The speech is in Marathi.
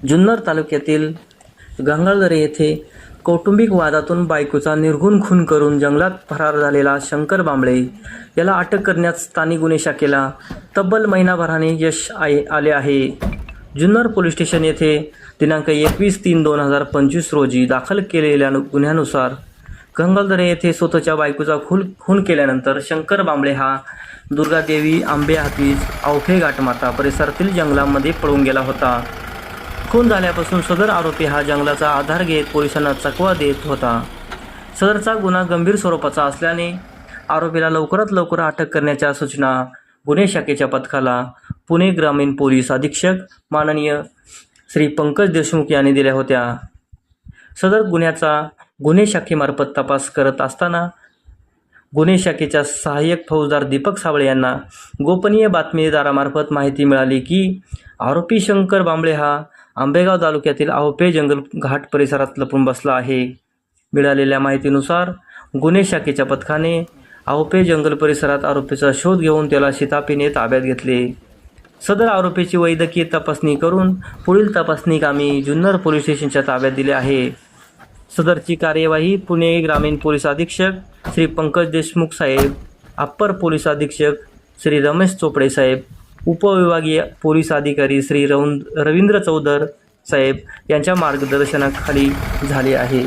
जुन्नर तालुक्यातील गंगाळदरे येथे कौटुंबिक वादातून बायकोचा निर्घुण खून करून जंगलात फरार झालेला शंकर बांबळे याला अटक करण्यात स्थानिक गुन्हे शाखेला तब्बल महिनाभराने यश आहे आले आहे. जुन्नर पोलीस स्टेशन येथे दिनांक एकवीस तीन दोन हजार पंचवीस रोजी दाखल केलेल्या गुन्ह्यानुसार गंगालदरे येथे स्वतःच्या बायकोचा खून खून केल्यानंतर शंकर बांबळे हा दुर्गादेवी आंबे हातीज अवघे घाटमाता परिसरातील जंगलामध्ये पळून गेला होता. खून झाल्यापासून सदर आरोपी हा जंगलाचा आधार घेत पोलिसांना चकवा देत होता. सदरचा गुन्हा गंभीर स्वरूपाचा असल्याने आरोपीला लवकरात लवकर अटक करण्याच्या सूचना गुन्हे शाखेच्या पथकाला पुणे ग्रामीण पोलीस अधीक्षक माननीय श्री पंकज देशमुख यांनी दिल्या होत्या. सदर गुन्ह्याचा गुन्हे शाखेमार्फत तपास करत असताना गुन्हे शाखेच्या सहाय्यक फौजदार दीपक सावळे यांना गोपनीय बातमीदारामार्फत माहिती मिळाली की आरोपी शंकर बांबळे हा आंबेगाव तालुक्यातील आहोपे जंगल घाट परिसरात लपून बसला आहे. मिळालेल्या माहितीनुसार गुन्हे शाखेच्या पथकाने आहोपे जंगल परिसरात आरोपीचा शोध घेऊन त्याला शितापीने ताब्यात घेतले. सदर आरोपीची वैद्यकीय तपासणी करून पुढील तपासणी कामी जुन्नर पोलीस स्टेशनच्या ताब्यात दिले आहे. सदरची कार्यवाही पुणे ग्रामीण पोलीस अधीक्षक श्री पंकज देशमुख साहेब अप्पर पोलीस अधीक्षक श्री रमेश चोपडे साहेब उपविभागीय पोलीस अधिकारी श्री रवं रवींद्र चौधर साहेब यांच्या मार्गदर्शनाखाली झाले आहे.